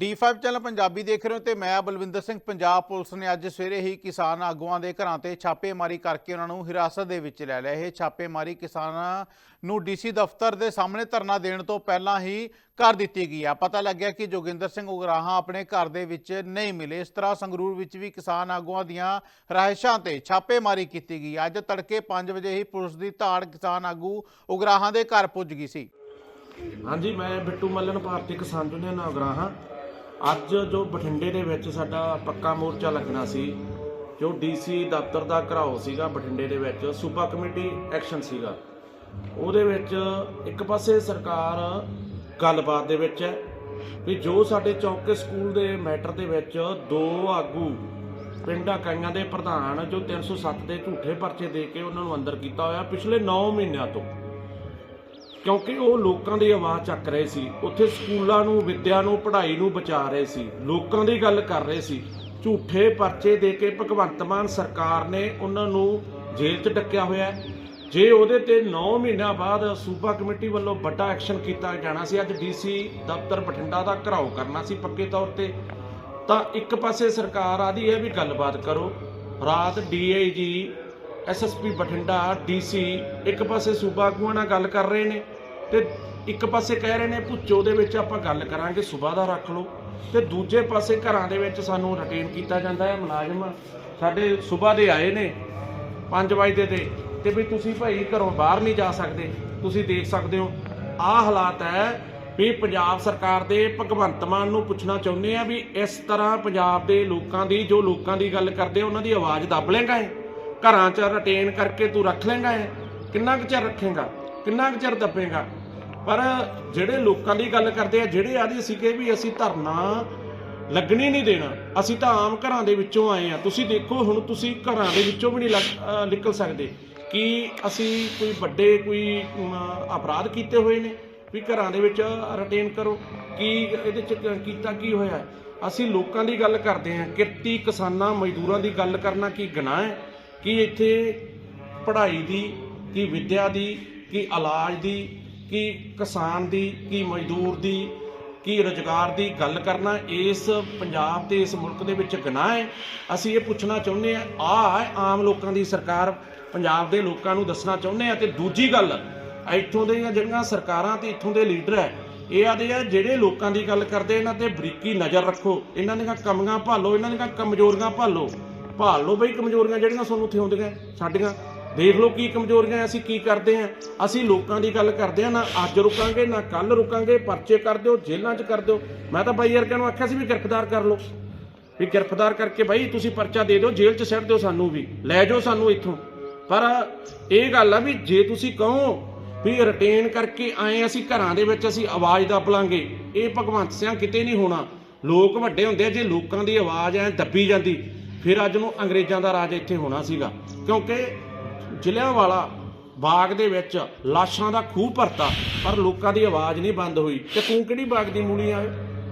D5 channel Punjabi ਦੇਖ ਰਹੇ ਹੋ ਤੇ ਮੈਂ ਬਲਵਿੰਦਰ ਸਿੰਘ, ਪੰਜਾਬ ਪੁਲਿਸ ਨੇ ਅੱਜ ਸਵੇਰੇ ਹੀ ਕਿਸਾਨ ਆਗੂਆਂ ਦੇ ਘਰਾਂ ਤੇ ਛਾਪੇਮਾਰੀ ਕਰਕੇ ਉਹਨਾਂ ਨੂੰ ਹਿਰਾਸਤ ਦੇ ਵਿੱਚ ਲੈ ਲਿਆ। ਇਹ ਛਾਪੇਮਾਰੀ ਕਿਸਾਨਾਂ ਨੂੰ ਡੀਸੀ ਦਫ਼ਤਰ ਦੇ ਸਾਹਮਣੇ ਧਰਨਾ ਦੇਣ ਤੋਂ ਪਹਿਲਾਂ ਹੀ ਕਰ ਦਿੱਤੀ ਗਈ ਆ। ਪਤਾ ਲੱਗਿਆ ਕਿ ਜੋਗਿੰਦਰ ਸਿੰਘ ਉਗਰਾਹਾਂ ਆਪਣੇ ਘਰ ਦੇ ਵਿੱਚ ਨਹੀਂ ਮਿਲੇ। ਇਸ ਤਰ੍ਹਾਂ ਸੰਗਰੂਰ ਵਿੱਚ ਵੀ ਕਿਸਾਨ ਆਗੂਆਂ ਦੀਆਂ ਰਹਿਸ਼ਾਂ ਤੇ ਛਾਪੇਮਾਰੀ ਕੀਤੀ ਗਈ। ਅੱਜ ਤੜਕੇ 5 ਵਜੇ ਹੀ ਪੁਲਿਸ ਦੀ ਧਾੜ ਕਿਸਾਨ ਆਗੂ ਉਗਰਾਹਾਂ ਦੇ ਘਰ ਪੁੱਜ ਗਈ ਸੀ। ਹਾਂਜੀ, ਮੈਂ ਬਿੱਟੂ ਮੱਲਨ, ਭਾਰਤੀ ਕਿਸਾਨ ਯੂਨੀਅਨ ਨਾਗਰਾ ਅੱਜ ਜੋ ਬਠਿੰਡੇ ਦੇ ਵਿੱਚ ਸਾਡਾ ਪੱਕਾ ਮੋਰਚਾ ਲੱਗਣਾ ਸੀ, ਜੋ ਡੀਸੀ ਦਫ਼ਤਰ ਦਾ ਘਰਾਓ ਸੀਗਾ ਬਠਿੰਡੇ ਦੇ ਵਿੱਚ, ਸੂਬਾ ਕਮੇਟੀ ਐਕਸ਼ਨ ਸੀਗਾ, ਉਹਦੇ ਵਿੱਚ ਇੱਕ ਪਾਸੇ ਸਰਕਾਰ ਗੱਲਬਾਤ ਦੇ ਵਿੱਚ ਹੈ ਵੀ ਜੋ ਸਾਡੇ ਚੌਕੇ ਸਕੂਲ ਦੇ ਮੈਟਰ ਦੇ ਵਿੱਚ ਦੋ ਆਗੂ ਪਿੰਡ ਇਕਾਈਆਂ ਦੇ ਪ੍ਰਧਾਨ ਜੋ 307 ਦੇ ਝੂਠੇ ਪਰਚੇ ਦੇ ਕੇ ਉਹਨਾਂ ਨੂੰ ਅੰਦਰ ਕੀਤਾ ਹੋਇਆ ਪਿਛਲੇ 9 ਮਹੀਨਿਆਂ ਤੋਂ। ਕਿਉਂਕਿ ਉਹ ਲੋਕਾਂ ਦੀ ਆਵਾਜ਼ ਚੱਕ ਰਹੇ ਸੀ। ਉੱਥੇ ਸਕੂਲਾਂ ਨੂੰ, ਵਿੱਦਿਆ ਨੂੰ, ਪੜ੍ਹਾਈ ਨੂੰ ਬਚਾ ਰਹੇ ਸੀ। ਲੋਕਾਂ ਦੀ ਗੱਲ ਕਰ ਰਹੇ ਸੀ। ਝੂਠੇ ਪਰਚੇ ਦੇ ਕੇ ਭਗਵੰਤ ਮਾਨ ਸਰਕਾਰ ਨੇ ਉਹਨਾਂ ਨੂੰ ਜੇਲ੍ਹ 'ਚ ਡੱਕਿਆ ਹੋਇਆ ਜੇ ਉਹਦੇ ਤੇ 9 ਮਹੀਨਿਆਂ ਬਾਅਦ ਸੂਬਾ ਕਮੇਟੀ ਵੱਲੋਂ ਵੱਡਾ ਐਕਸ਼ਨ ਕੀਤਾ ਜਾਣਾ ਸੀ, ਅੱਜ ਡੀਸੀ ਦਫ਼ਤਰ ਬਠਿੰਡਾ ਦਾ ਘਰਾਓ ਕਰਨਾ ਸੀ ਪੱਕੇ ਤੌਰ ਤੇ, ਤਾਂ ਇੱਕ ਪਾਸੇ ਸਰਕਾਰ ਆਦੀ ਹੈ ਵੀ ਗੱਲਬਾਤ ਕਰੋ। ਰਾਤ ਡੀਆਈਜੀ ਐਸਐਸਪੀ ਬਠਿੰਡਾ ਡੀਸੀ ਇੱਕ ਪਾਸੇ ਸੂਬਾ ਆਗੂਆਂ ਨਾਲ ਗੱਲ ਕਰ ਰਹੇ ਨੇ ਤੇ ਇੱਕ ਪਾਸੇ ਕਹਿ ਰਹੇ ਨੇ ਭੁੱਚੋ ਦੇ ਵਿੱਚ ਆਪਾਂ ਗੱਲ ਕਰਾਂਗੇ, ਸੂਬਾ ਦਾ ਰੱਖ ਲਓ। ਤੇ ਦੂਜੇ ਪਾਸੇ ਘਰਾਂ ਦੇ ਵਿੱਚ ਸਾਨੂੰ ਰਿਟੇਨ ਕੀਤਾ ਜਾਂਦਾ ਹੈ, ਮੁਲਾਜ਼ਮ ਸਾਡੇ ਸੂਬਾ ਦੇ ਆਏ ਨੇ 5 ਵਜੇ ਦੇ ਤੇ ਵੀ ਤੁਸੀਂ ਭਾਈ ਘਰੋਂ ਬਾਹਰ ਨਹੀਂ ਜਾ ਸਕਦੇ, ਤੁਸੀਂ ਦੇਖ ਸਕਦੇ ਹੋ, ਆਹ ਹਾਲਾਤ ਹੈ ਵੀ ਪੰਜਾਬ ਸਰਕਾਰ ਦੇ ਭਗਵੰਤ ਮਾਨ ਨੂੰ ਪੁੱਛਣਾ ਚਾਹੁੰਦੇ ਆ ਵੀ ਇਸ ਤਰ੍ਹਾਂ ਪੰਜਾਬ ਦੇ ਲੋਕਾਂ ਦੀ, ਜੋ ਲੋਕਾਂ ਦੀ ਗੱਲ ਕਰਦੇ ਉਹਨਾਂ ਦੀ ਆਵਾਜ਼ ਦੱਬ ਲੇਗਾ ਹੈ। ਘਰਾਂ 'ਚ ਰਟੇਨ ਕਰਕੇ ਤੂੰ ਰੱਖ ਲੈਂਦਾ ਹੈ ਕਿੰਨਾ ਕੁ ਚਿਰ ਰੱਖੇਗਾ? ਕਿੰਨਾ ਕੁ ਚਿਰ ਦੱਬੇਗਾ? ਪਰ ਜਿਹੜੇ ਲੋਕਾਂ ਦੀ ਗੱਲ ਕਰਦੇ ਆ, ਜਿਹੜੇ ਆਦੀ ਸੀਗੇ ਵੀ ਅਸੀਂ ਧਰਨਾ ਲੱਗਣੀ ਨਹੀਂ ਦੇਣਾ, ਅਸੀਂ ਤਾਂ ਆਮ ਘਰਾਂ ਦੇ ਵਿੱਚੋਂ ਆਏ ਆ। ਤੁਸੀਂ ਦੇਖੋ ਹੁਣ ਤੁਸੀਂ ਘਰਾਂ ਦੇ ਵਿੱਚੋਂ ਵੀ ਨਹੀਂ ਲੱਗ- ਨਿਕਲ ਸਕਦੇ। ਕਿ ਅਸੀਂ ਕੋਈ ਵੱਡੇ ਕੋਈ ਅਪਰਾਧ ਕੀਤੇ ਹੋਏ ਨੇ? ਵੀ ਘਰਾਂ ਦੇ ਵਿੱਚ ਰਟੇਨ ਕਰੋ। ਕੀ ਇਹਦੇ ਚ ਕੀਤਾ ਕੀ ਹੋਇਆ? ਅਸੀਂ ਲੋਕਾਂ ਦੀ ਗੱਲ ਕਰਦੇ ਹਾਂ ਕਿਰਤੀ ਕਿਸਾਨਾਂ ਮਜ਼ਦੂਰਾਂ ਦੀ ਗੱਲ ਕਰਨਾ ਕੀ ਗੁਨਾਹ ਹੈ? ਕੀ ਇੱਥੇ ਪੜ੍ਹਾਈ ਦੀ, ਕੀ ਵਿੱਦਿਆ ਦੀ, ਕੀ ਇਲਾਜ ਦੀ, ਕੀ ਕਿਸਾਨ ਦੀ, ਕੀ ਮਜ਼ਦੂਰ ਦੀ, ਕੀ ਰੁਜ਼ਗਾਰ ਦੀ ਗੱਲ ਕਰਨਾ ਇਸ ਪੰਜਾਬ ਤੇ ਇਸ ਮੁਲਕ ਦੇ ਵਿੱਚ ਗੁਨਾਹ ਹੈ। ਅਸੀਂ ਇਹ ਪੁੱਛਣਾ ਚਾਹੁੰਦੇ ਆ ਆ ਆਮ ਲੋਕਾਂ ਦੀ ਸਰਕਾਰ, ਪੰਜਾਬ ਦੇ ਲੋਕਾਂ ਨੂੰ ਦੱਸਣਾ ਚਾਹੁੰਦੇ ਆ ਤੇ ਦੂਜੀ ਗੱਲ, ਇੱਥੋਂ ਦੀਆਂ ਜਿਹੜੀਆਂ ਸਰਕਾਰਾਂ ਤੇ ਇੱਥੋਂ ਦੇ ਲੀਡਰ ਹੈ, ਇਹ ਆਦੇ ਆ ਜਿਹੜੇ ਲੋਕਾਂ ਦੀ ਗੱਲ ਕਰਦੇ, ਇਹਨਾਂ ਤੇ ਬਰੀਕੀ ਨਜ਼ਰ ਰੱਖੋ। ਇਹਨਾਂ ਦੀਆਂ ਕਮੀਆਂ ਭਾਲੋ, ਇਹਨਾਂ ਦੀਆਂ ਕਮਜ਼ੋਰੀਆਂ ਭਾਲੋ। ਭਾਲ ਲਓ ਬਈ ਕਮਜ਼ੋਰੀਆਂ ਜਿਹੜੀਆਂ ਤੁਹਾਨੂੰ ਉੱਥੇ ਆਉਂਦੀਆਂ, ਸਾਡੀਆਂ। ਦੇਖ ਲਓ ਕੀ ਕਮਜ਼ੋਰੀਆਂ ਅਸੀਂ ਕੀ ਕਰਦੇ ਆਂ ਅਸੀਂ ਲੋਕਾਂ ਦੀ ਗੱਲ ਕਰਦੇ ਆਂ, ਨਾ ਅੱਜ ਰੁਕਾਂਗੇ, ਨਾ ਕੱਲ ਰੁਕਾਂਗੇ, ਪਰਚੇ ਕਰ ਦਿਓ, ਜੇਲ੍ਹਾਂ 'ਚ ਕਰ ਦਿਓ। ਮੈਂ ਤਾਂ ਬਾਈ ਯਾਰ ਨੂੰ ਆਖਿਆ ਸੀ ਵੀ ਗ੍ਰਿਫਤਾਰ ਕਰ ਲਓ। ਵੀ ਗ੍ਰਿਫਤਾਰ ਕਰਕੇ ਬਾਈ ਤੁਸੀਂ ਪਰਚਾ ਦੇ ਦਿਓ, ਜੇਲ੍ਹ 'ਚ ਸੱਟ ਦਿਓ ਸਾਨੂੰ ਵੀ, ਲੈ ਜਾਓ ਸਾਨੂੰ ਇੱਥੋਂ। ਪਰ ਇਹ ਗੱਲ ਆ ਵੀ ਜੇ ਤੁਸੀਂ ਕਹੋ ਵੀ ਰਿਟੇਨ ਕਰਕੇ ਆਏ ਅਸੀਂ ਘਰਾਂ ਦੇ ਵਿੱਚ ਅਸੀਂ ਆਵਾਜ਼ ਦੱਬ ਲਾਂਗੇ ਇਹ ਭਗਵੰਤ ਸਿੰਘ ਕਿਤੇ ਨਹੀਂ ਹੋਣਾ। ਲੋਕ ਵੱਡੇ ਹੁੰਦੇ ਆ, ਜੇ ਲੋਕਾਂ ਦੀ ਆਵਾਜ਼ ਐ ਦੱਬੀ ਜਾਂਦੀ ਫਿਰ ਅੱਜ ਨੂੰ ਅੰਗਰੇਜ਼ਾਂ ਦਾ ਰਾਜ ਇੱਥੇ ਹੋਣਾ ਸੀਗਾ। ਕਿਉਂਕਿ ਜ਼ਿਲ੍ਹਿਆਂਵਾਲਾ ਬਾਗ ਦੇ ਵਿੱਚ ਲਾਸ਼ਾਂ ਦਾ ਖੂਹ ਭਰਤਾ, ਪਰ ਲੋਕਾਂ ਦੀ ਆਵਾਜ਼ ਨਹੀਂ ਬੰਦ ਹੋਈ। ਤੇ ਤੂੰ ਕਿਹੜੀ ਬਾਗ ਦੀ ਮੂਲੀ ਆਏ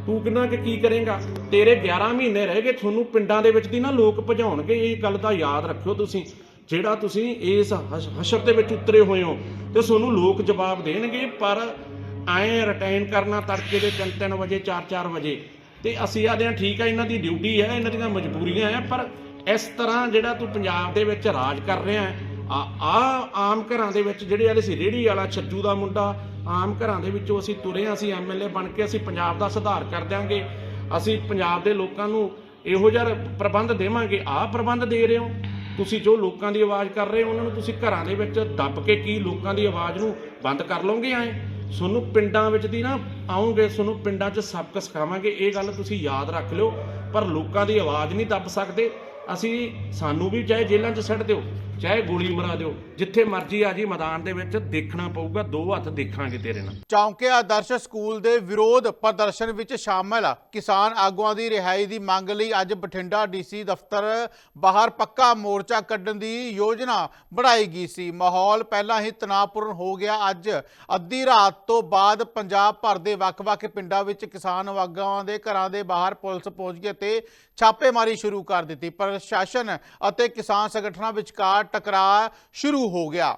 ਤੂੰ ਕਿੰਨਾ ਕਿ ਕੀ ਕਰੇਗਾ? ਤੇਰੇ 11 ਮਹੀਨੇ ਰਹਿ ਗਏ, ਤੁਹਾਨੂੰ ਪਿੰਡਾਂ ਦੇ ਵਿੱਚ ਦੀ ਨਾ ਲੋਕ ਭਜਾਉਣਗੇ, ਇਹ ਗੱਲ ਦਾ ਯਾਦ ਰੱਖਿਓ ਤੁਸੀਂ। ਜਿਹੜਾ ਤੁਸੀਂ ਇਸ ਹਸ਼- ਹਸ਼ਰ ਦੇ ਵਿੱਚ ਉਤਰੇ ਹੋਏ ਹੋ, ਤੇ ਤੁਹਾਨੂੰ ਲੋਕ ਜਵਾਬ ਦੇਣਗੇ, ਪਰ ਐਂ ਰਿਟਾਈਨ ਕਰਨਾ ਤੜਕੇ ਦੇ 3-3 ਵਜੇ 4-4 ਵਜੇ। ਤੇ ਅਸੀਂ ਆਦੇ ਹਾਂ ਠੀਕ ਆ ਇਹਨਾਂ ਦੀ ਡਿਊਟੀ ਹੈ ਇਹਨਾਂ ਦੀਆਂ ਮਜਬੂਰੀਆਂ ਹੈ ਪਰ ਇਸ ਤਰ੍ਹਾਂ ਜਿਹੜਾ ਤੂੰ ਪੰਜਾਬ ਦੇ ਵਿੱਚ ਰਾਜ ਕਰ ਰਿਹਾ ਹੈ ਆ ਆ ਆਮ ਘਰਾਂ ਦੇ ਵਿੱਚ ਜਿਹੜੇ ਆਲੇ ਸੀ ਰੇੜੀ ਵਾਲਾ ਛੱਜੂ ਦਾ ਮੁੰਡਾ ਆਮ ਘਰਾਂ ਦੇ ਵਿੱਚੋਂ ਅਸੀਂ ਤੁਰੇ ਹਾਂ, ਅਸੀਂ ਐਮਐਲਏ ਬਣ ਕੇ ਅਸੀਂ ਪੰਜਾਬ ਦਾ ਸੁਧਾਰ ਕਰ ਦਿਆਂਗੇ। ਅਸੀਂ ਪੰਜਾਬ ਦੇ ਲੋਕਾਂ ਨੂੰ ਇਹੋ ਜਿਹਾ ਪ੍ਰਬੰਧ ਦੇਵਾਂਗੇ। ਆਹ ਪ੍ਰਬੰਧ ਦੇ ਰਹੇ ਹੋ? ਤੁਸੀਂ ਜੋ ਲੋਕਾਂ ਦੀ ਆਵਾਜ਼ ਕਰ ਰਹੇ ਹੋ ਉਹਨਾਂ ਨੂੰ ਤੁਸੀਂ ਘਰਾਂ ਦੇ ਵਿੱਚ ਦੱਬ ਕੇ ਕੀ ਲੋਕਾਂ ਦੀ ਆਵਾਜ਼ ਨੂੰ ਬੰਦ ਕਰ ਲਓਗੇ ਐ? ਤੁਹਾਨੂੰ ਪਿੰਡਾਂ ਵਿੱਚ ਦੀ ਨਾ ਆਉਂਗੇ ਤੁਹਾਨੂੰ ਪਿੰਡਾਂ 'ਚ ਸਬਕ ਸਿਖਾਵਾਂਗੇ, ਇਹ ਗੱਲ ਤੁਸੀਂ ਯਾਦ ਰੱਖ ਲਿਓ। ਪਰ ਲੋਕਾਂ ਦੀ ਆਵਾਜ਼ ਨਹੀਂ ਦੱਬ ਸਕਦੇ। ਅਸੀਂ ਸਾਨੂੰ ਵੀ ਚਾਹੇ ਜੇਲ੍ਹਾਂ 'ਚ ਸੱਟ ਦਿਓ। ਚਾਹੇ ਗੋਲੀ ਮਰਾ ਦਿਓ, ਜਿੱਥੇ ਮਰਜ਼ੀ ਆ ਜੀ ਮੈਦਾਨ ਦੇ ਵਿੱਚ ਦੇਖਣਾ ਪਊਗਾ, ਦੋ ਹੱਥ ਦੇਖਾਂਗੇ ਤੇਰੇ ਨਾਲ। ਚੌਂਕੇ ਆਦਰਸ਼ ਸਕੂਲ ਦੇ ਵਿਰੋਧ ਪ੍ਰਦਰਸ਼ਨ ਵਿੱਚ ਸ਼ਾਮਲ ਕਿਸਾਨ ਆਗੂਆਂ ਦੀ ਰਿਹਾਈ ਦੀ ਮੰਗ ਲਈ ਅੱਜ ਬਠਿੰਡਾ ਡੀਸੀ ਦਫ਼ਤਰ ਬਾਹਰ ਪੱਕਾ ਮੋਰਚਾ ਕੱਢਣ ਦੀ ਯੋਜਨਾ ਬਣਾਈ ਗਈ ਸੀ। ਮਾਹੌਲ ਪਹਿਲਾਂ ਹੀ ਤਣਾਅਪੂਰਨ ਹੋ ਗਿਆ। ਅੱਜ ਅੱਧੀ ਰਾਤ ਤੋਂ ਬਾਅਦ ਪੰਜਾਬ ਭਰ ਦੇ ਵੱਖ-ਵੱਖ ਪਿੰਡਾਂ ਵਿੱਚ ਕਿਸਾਨ ਆਗੂਆਂ ਦੇ ਘਰਾਂ ਦੇ ਬਾਹਰ ਪੁਲਿਸ ਪਹੁੰਚ ਗਈ ਤੇ ਛਾਪੇਮਾਰੀ ਸ਼ੁਰੂ ਕਰ ਦਿੱਤੀ। ਪ੍ਰਸ਼ਾਸਨ ਅਤੇ ਕਿਸਾਨ ਸੰਗਠਨਾਂ ਵਿਚਕਾਰ ਟਕਰਾਅ ਸ਼ੁਰੂ ਹੋ ਗਿਆ।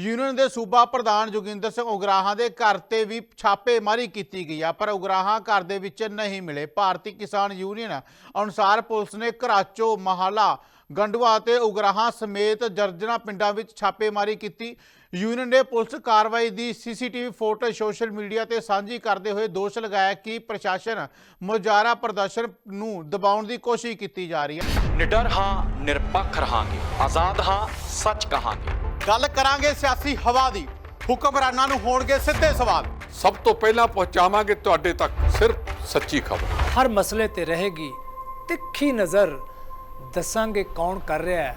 ਯੂਨੀਅਨ ਦੇ ਸੂਬਾ ਪ੍ਰਧਾਨ ਜੋਗਿੰਦਰ ਸਿੰਘ ਉਗਰਾਹਾਂ ਦੇ ਘਰ ਤੇ ਵੀ ਛਾਪੇਮਾਰੀ ਕੀਤੀ ਗਈ ਆ, ਪਰ ਉਗਰਾਹਾਂ ਘਰ ਦੇ ਵਿੱਚ ਨਹੀਂ ਮਿਲੇ। ਭਾਰਤੀ ਕਿਸਾਨ ਯੂਨੀਅਨ ਅਨੁਸਾਰ ਪੁਲਿਸ ਨੇ ਘਰਾਚੋ, ਮਹਾਲਾ ਗੰਡਵਾ ਅਤੇ ਉਗਰਾਹਾਂ ਸਮੇਤ ਦਰਜਨਾਂ ਪਿੰਡਾਂ ਵਿੱਚ ਛਾਪੇਮਾਰੀ ਕੀਤੀ। ਯੂਨੀਅਨ ਨੇ ਪੁਲਿਸ ਕਾਰਵਾਈ ਦੀ ਸੀਸੀਟੀਵੀ ਫੋਟੋ ਸੋਸ਼ਲ ਮੀਡੀਆ ਤੇ ਸਾਂਝੀ ਕਰਦੇ ਹੋਏ ਦੋਸ਼ ਲਗਾਇਆ ਕਿ ਪ੍ਰਸ਼ਾਸਨ ਮੁਜ਼ਾਹਰਾ ਪ੍ਰਦਰਸ਼ਨ ਨੂੰ ਦਬਾਉਣ ਦੀ ਕੋਸ਼ਿਸ਼ ਕੀਤੀ ਜਾ ਰਹੀ ਹੈ। ਨਿਡਰ ਹਾਂ ਨਿਰਪੱਖ ਰਹਾਂਗੇ। ਆਜ਼ਾਦ ਹਾਂ ਸੱਚ ਕਹਾਂਗੇ। ਗੱਲ ਕਰਾਂਗੇ ਸਿਆਸੀ ਹਵਾ ਦੀ। ਹੁਕਮਰਾਨਾਂ ਨੂੰ ਹੋਣਗੇ ਸਿੱਧੇ ਸਵਾਲ। ਸਭ ਤੋਂ ਪਹਿਲਾਂ ਪਹੁੰਚਾਵਾਂਗੇ ਤੁਹਾਡੇ ਤੱਕ ਸਿਰਫ ਸੱਚੀ ਖਬਰ। ਹਰ ਮਸਲੇ ਤੇ ਰਹੇਗੀ ਤਿੱਖੀ ਨਜ਼ਰ। ਦੱਸਾਂਗੇ ਕੌਣ ਕਰ ਰਿਹਾ ਹੈ।